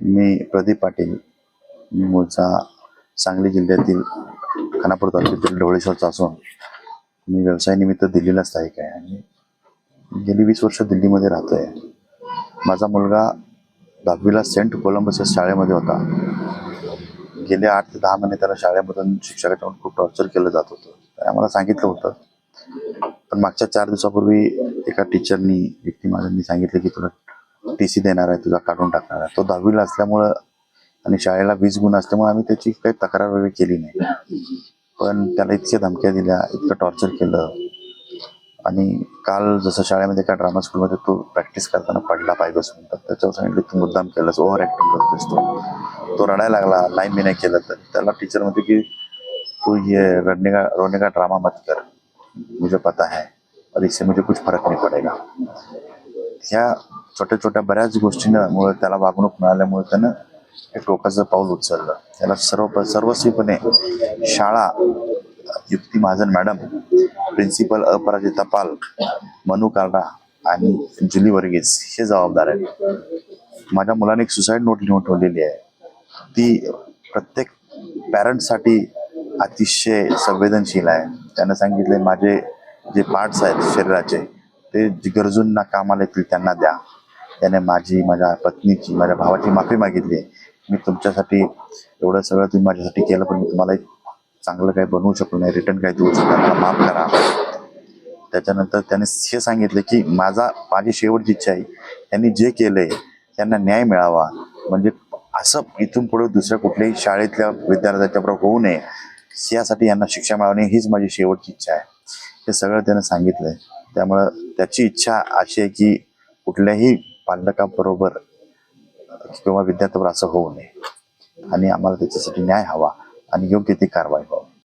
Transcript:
मी प्रदीप पाटील मी मूळचा सांगली जिल्ह्यातील खानापूर तालुक्यातील ढवळेश्वरचा असून मी व्यवसायानिमित्त दिल्लीला स्थायिक आहे आणि गेली वीस वर्ष दिल्लीमध्ये राहतो आहे माझा मुलगा दहावीला सेंट कोलंबस या शाळेमध्ये होता. गेले आठ ते दहा महिने त्याला शाळेमधून शिक्षकाच्या खूप टॉर्चर केलं जात होतं. तर आम्हाला सांगितलं होतं. पण मागच्या चार दिवसापूर्वी एका टीचरनी व्यक्ती माझ्यांनी सांगितलं की तुला टी सी देणार आहे तुझा काढून टाकणार आहे. तो दहावीला असल्यामुळं आणि शाळेला वीस गुण असल्यामुळे आम्ही त्याची काही तक्रार वगैरे केली नाही. पण त्याला इतक्या धमक्या दिल्या इतकं टॉर्चर केलं. आणि काल जसं शाळेमध्ये का ड्रामा स्कूलमध्ये तो प्रॅक्टिस करताना पडला पाहिजे बसून त्याच्यावर सांगितलं तू मुद्दाम केलंस ओव्हर ॲक्टिंग करतोस तो. तो रडायला लागला नाही मी नाही केलं तर. त्याला टीचर म्हणते की तू ये रडने का रोने का ड्रामा मत कर. मुझे पता है और इससे मुझे कुछ फरक नहीं पडेगा. ह्या छोट्या छोट्या बऱ्याच गोष्टींमुळे त्याला वागणूक मिळाल्यामुळे त्यानं एक टोकाचं पाऊल उचललं. त्याला सर्व सर्वस्वीपणे शाळा युक्ती महाजन मॅडम प्रिन्सिपल अपराजिता पाल मनु कालरा आणि जुली वर्गीस हे जबाबदार आहेत. माझ्या मुलाने एक सुसाईड नोट लिहून ठेवलेली आहे. ती प्रत्येक पॅरंटसाठी अतिशय संवेदनशील आहे. त्यानं सांगितले माझे जे पार्ट्स आहेत शरीराचे ते गरजूंना कामाला येतील त्यांना द्या. त्याने माझी माझ्या पत्नीची माझ्या भावाची माफी मागितली. मी तुमच्यासाठी एवढं सगळं तुम्ही माझ्यासाठी केलं पण मी तुम्हाला एक चांगलं काही बनवू शकलो नाही. रिटर्न काही देऊ शकलो मला माफ करा. त्याच्यानंतर त्याने हे सांगितलं की माझा माझी शेवटची इच्छा आहे त्यांनी जे केलंय त्यांना न्याय मिळावा. म्हणजे असं इथून पुढे दुसऱ्या कुठल्याही शाळेतल्या विद्यार्थ्याच्या बरोबर होऊ नये. यासाठी यांना शिक्षा मिळावी हीच माझी शेवटची इच्छा आहे. हे सगळं त्यानं सांगितलंय. त्यामुळं त्याची इच्छा अशी आहे की कुठल्याही पालकाबरोबर किंवा विद्यार्थ्याबरोबर असं होऊ नये. आणि आम्हाला त्याच्यासाठी न्याय हवा आणि योग्य ती कारवाई व्हावी.